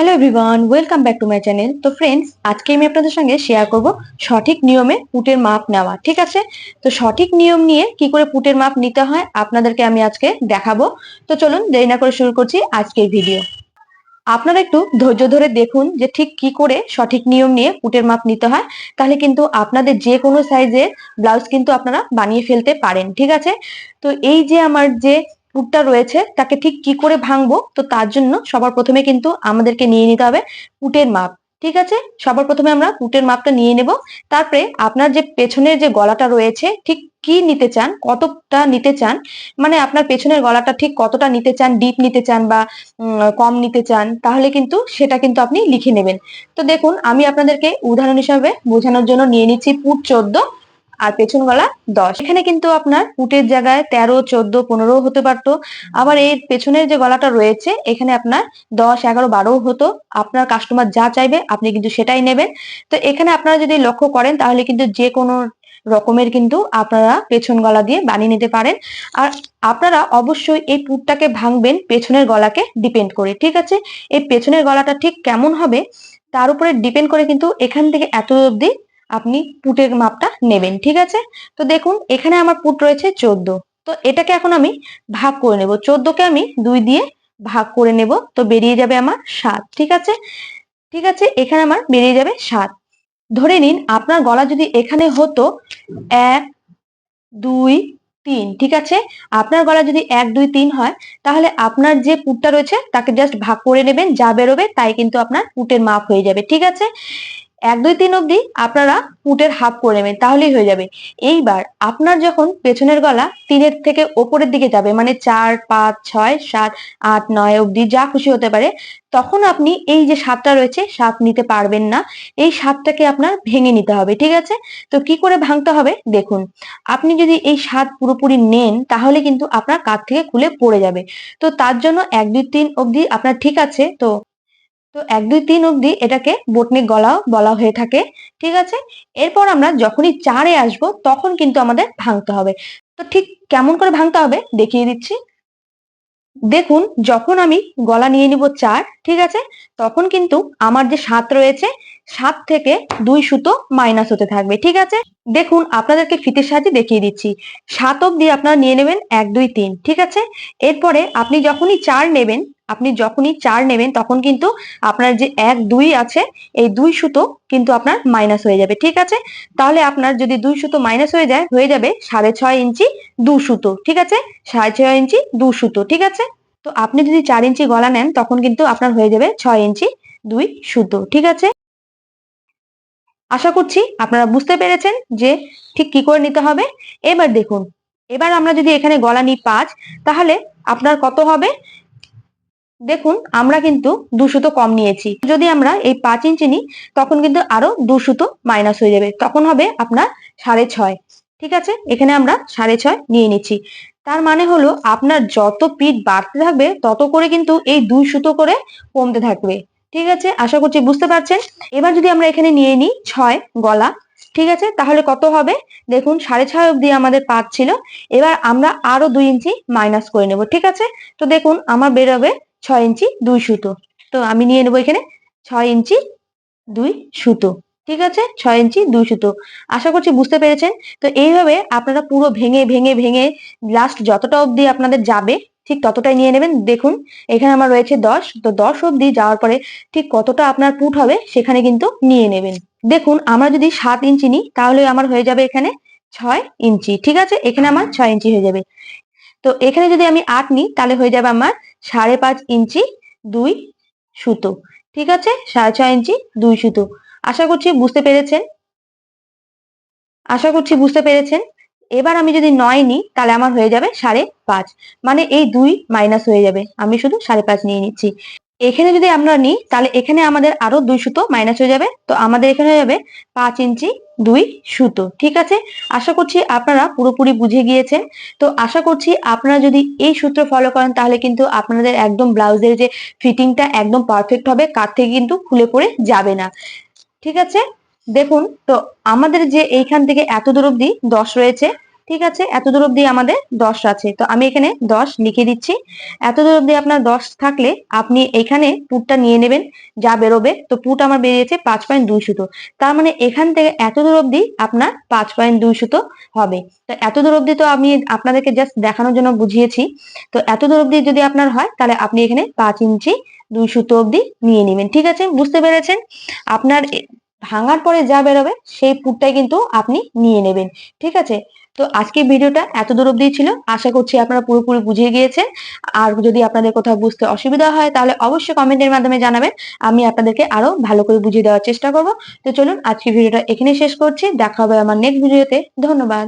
Hello everyone welcome back to my channel তো friends আজকে আমি আপনাদের সঙ্গে শেয়ার করব সঠিক নিয়মে পুটের মাপ নেওয়া, ঠিক আছে? তো সঠিক নিয়ম নিয়ে কি করে পুটের মাপ নিতে হয় আপনাদেরকে আমি আজকে দেখাবো। তো চলুন, দেরি না করে শুরু করছি আজকের ভিডিও আপনারা একটু ধৈর্য ধরে দেখুন যে ঠিক কি করে সঠিক নিয়ম নিয়ে পুটের মাপ নিতে হয়। তাহলে কিন্তু আপনাদের যে কোনো সাইজের ব্লাউজ কিন্তু আপনারা বানিয়ে ফেলতে পারেন, ঠিক আছে? তো এই যে আমার যে পুটটা রয়েছে, তাকে ঠিক কি করে ভাঙবো? তো তার জন্য সবার প্রথমে কিন্তু আমাদেরকে নিয়ে নিতে হবে পুটের মাপ, ঠিক আছে? সবার প্রথমে আমরা পুটের মাপটা নিয়ে নেব। তারপরে আপনার যে পেছনের যে গলাটা রয়েছে, ঠিক কি নিতে চান, কতটা নিতে চান মানে আপনার পেছনের গলাটা ঠিক কতটা নিতে চান, ডিপ নিতে চান বা কম নিতে চান, তাহলে কিন্তু সেটা কিন্তু আপনি লিখে নেবেন। তো দেখুন, আমি আপনাদেরকে উদাহরণ হিসাবে বোঝানোর জন্য নিয়ে নিচ্ছি পুট চোদ্দ। আর পেছন গলা দশ। এখানে কিন্তু আপনার পুটের জায়গায় তেরো, চোদ্দ, পনেরো হতে পারতো। আবার এই পেছনের যে গলাটা রয়েছে, এখানে আপনার দশ, এগারো, বারো হতো। আপনার কাস্টমার যা চাইবে, আপনি কিন্তু সেটাই নেবেন। তো এখানে আপনারা যদি লক্ষ্য করেন, তাহলে কিন্তু যে কোনো রকমের কিন্তু আপনারা পেছন গলা দিয়ে বানিয়ে নিতে পারেন। আর আপনারা অবশ্যই এই পুটটাকে ভাঙবেন পেছনের গলাকে ডিপেন্ড করে, ঠিক আছে? এই পেছনের গলাটা ঠিক কেমন হবে, তার উপরে ডিপেন্ড করে কিন্তু এখান থেকে এত অবধি আপনি পুটের মাপটা নেবেন, ঠিক আছে? তো দেখুন, এখানে আমার পুট রয়েছে চোদ্দ। তো এটাকে এখন আমি ভাগ করে নেব। চোদ্দকে আমি দুই দিয়ে ভাগ করে নেব, তো বেরিয়ে যাবে আমার সাত, ঠিক আছে? ঠিক আছে, এখানে আমার বেরিয়ে যাবে সাত। ধরে নিন, আপনার গলা যদি এখানে হতো এক, দুই, তিন, ঠিক আছে? আপনার গলা যদি এক, দুই, তিন হয়, তাহলে আপনার যে পুটটা রয়েছে, তাকে জাস্ট ভাগ করে নেবেন, যা বেরোবে, তাই কিন্তু আপনার পুটের মাপ হয়ে যাবে, ঠিক আছে? এক, দুই, তিন অবধি আপনারা পুটের হাফ করে নেবেন, তাহলেই হয়ে যাবে। এইবার আপনার যখন পেছনের গলা তিনের থেকে ওপরের দিকে যাবে মানে চার, পাঁচ, ছয়, সাত, আট, নয় অবধি যা খুশি হতে পারে, তখন আপনি এই যে সাতটা রয়েছে, সাত নিতে পারবেন না। এই সাতটাকে আপনার ভেঙে নিতে হবে, ঠিক আছে? তো কি করে ভাঙতে হবে? দেখুন, আপনি যদি এই সাত পুরোপুরি নেন, তাহলে কিন্তু আপনার কাঁধ থেকে খুলে পড়ে যাবে। তো তার জন্য এক, দুই, তিন অবধি আপনার ঠিক আছে, তো তো এক, দুই, তিন অবধি এটাকে বটনিক গলাও বলা হয়ে থাকে, ঠিক আছে? এরপর আমরা যখনই চারে আসব তখন কিন্তু আমাদের ভাঙতে হবে। তো ঠিক কেমন করে ভাঙতে হবে দেখিয়ে দিচ্ছি। দেখুন, যখন আমি গলা নিয়ে নিব চার, ঠিক আছে? তখন কিন্তু আমার যে সাত রয়েছে, সাত থেকে দুই সুতো মাইনাস হতে থাকবে, ঠিক আছে? দেখুন, আপনাদেরকে ফিতের সাহায্যে দেখিয়ে দিচ্ছি। সাত অবধি আপনারা নিয়ে নেবেন এক, দুই, তিন, ঠিক আছে? এরপরে আপনি যখনই চার নেবেন আপনি যখনই চার নেবেন, তখন কিন্তু আপনার যে এক, দুই আছে, এই দুই সুতো কিন্তু আপনার মাইনাস হয়ে যাবে, ঠিক আছে? তাহলে আপনার যদি দুই সুতো মাইনাস হয়ে যায়, হয়ে যাবে সাড়ে ছয় ইঞ্চি দু সুতো, ঠিক আছে? সাড়ে ছয় ইঞ্চি দু সুতো, ঠিক আছে? তো আপনি যদি চার ইঞ্চি গলা নেন, তখন কিন্তু আপনার হয়ে যাবে ছয় ইঞ্চি দুই সুতো, ঠিক আছে? আশা করছি আপনারা বুঝতে পেরেছেন যে ঠিক কি করে নিতে হবে। এবার দেখুন, এবার আমরা যদি এখানে গলা নিই পাঁচ, তাহলে আপনার কত হবে? দেখুন, আমরা কিন্তু দু সুতো কম নিয়েছি। যদি আমরা এই পাঁচ ইঞ্চি নিই, তখন কিন্তু আরও দু সুতো মাইনাস হয়ে যাবে। তখন হবে আপনার সাড়ে ছয়। ঠিক আছে? এখানে আমরা সাড়ে ছয় নিয়ে নিচ্ছি। তার মানে হলো, আপনার যত পিঠ বাড়তে থাকবে, তত করে কিন্তু এই দুই সুতো করে কমতে থাকবে। ঠিক আছে? আশা করছি বুঝতে পারছেন? এবার যদি আমরা এখানে নিয়ে নিই ছয় গলা, ঠিক আছে? তাহলে কত হবে? দেখুন, সাড়ে ছয় অবধি আমাদের পাঁচ ছিল। এবার আমরা আরও দুই ইঞ্চি মাইনাস করে নেব। ঠিক আছে? তো দেখুন, আমার বেরোবে ছয় ইঞ্চি দুই সুতো। তো আমি নিয়ে নেব এখানে ছয় ইঞ্চি দুই সুতো, ঠিক আছে? ছয় ইঞ্চি দুই সুতো। আশা করছি বুঝতে পেরেছেন? তো এইভাবে আপনারা পুরো ভেঙে ভেঙে ভেঙে লাস্ট যতটা অবধি আপনাদের যাবে, ঠিক ততটাই নিয়ে নেবেন। দেখুন, এখানে আমার রয়েছে দশ। তো দশ অবধি যাওয়ার পরে ঠিক কতটা আপনার পুট হবে সেখানে কিন্তু নিয়ে নেবেন। দেখুন, আমরা যদি সাত ইঞ্চি নিই, তাহলে আমার হয়ে যাবে এখানে ছয় ইঞ্চি, ঠিক আছে? এখানে আমার ছয় ইঞ্চি হয়ে যাবে। তো এখানে যদি আমি আট নিই, তাহলে হয়ে যাবে আমার সাড়ে পাঁচ ইঞ্চি দুই সুতো। ঠিক আছে? সাড়ে ছয় ইঞ্চি দুই সুতো। আশা করছি বুঝতে পেরেছেন? আশা করছি বুঝতে পেরেছেন? এবার আমি যদি নয় নিই, তাহলে আমার হয়ে যাবে সাড়ে পাঁচ। মানে এই দুই মাইনাস হয়ে যাবে। আমি শুধু সাড়ে পাঁচ নিয়ে নিচ্ছি। এখানে যদি আমরা নিই, তাহলে এখানে আমাদের আরও দুই সুতো মাইনাস হয়ে যাবে। তো আমাদের এখানে হয়ে যাবে পাঁচ ইঞ্চি দুই সুতো, ঠিক আছে? আশা করছি আপনারা পুরোপুরি বুঝে গিয়েছেন। তো আশা করছি আপনারা যদি এই সূত্র ফলো করেন, তাহলে কিন্তু আপনাদের একদম ব্লাউজের যে ফিটিংটা একদম পারফেক্ট হবে, কার থেকে কিন্তু খুলে পড়ে যাবে না। ঠিক আছে? দেখুন, তো আমাদের যে এইখান থেকে এত দূর অব্দি দশ রয়েছে ঠিক আছে? এত দূর অব্দি আমাদের দশ আছে। তো আমি এখানে দশ লিখে দিচ্ছি। এত দূর অব্দি আপনার দশ থাকলে আপনি এখানে পুটটা নিয়ে নেবেন, যা বেরোবে। তো পুট আমার বেরিয়েছে পাঁচ পয়েন্ট দুই সুতো। তার মানে এখান থেকে এত দূর অব্দি আপনার পাঁচ পয়েন্ট দুই সুতো হবে। তো এত দূর অব্দি তো আমি আপনাদেরকে জাস্ট দেখানোর জন্য বুঝিয়েছি। তো এত দূর অব্দি যদি আপনার হয়, তাহলে আপনি এখানে পাঁচ ইঞ্চি দুই সুতো অব্দি নিয়ে নেবেন। ঠিক আছে? বুঝতে পেরেছেন? আপনার ভাঙার পরে যা বেরোবে, সেই পুরটাই কিন্তু আপনি নিয়ে নেবেন। ঠিক আছে? তো আজকে ভিডিওটা এত দূর অব্দি ছিল। আশা করছি আপনারা পুরোপুরি বুঝিয়ে গিয়েছেন। আর যদি আপনাদের কোথাও বুঝতে অসুবিধা হয়, তাহলে অবশ্যই কমেন্টের মাধ্যমে জানাবেন। আমি আপনাদেরকে আরও ভালো করে বুঝিয়ে দেওয়ার চেষ্টা করব। তো চলুন আজকে ভিডিওটা এখানে শেষ করছি। দেখা হবে আমার নেক্সট ভিডিওতে ধন্যবাদ।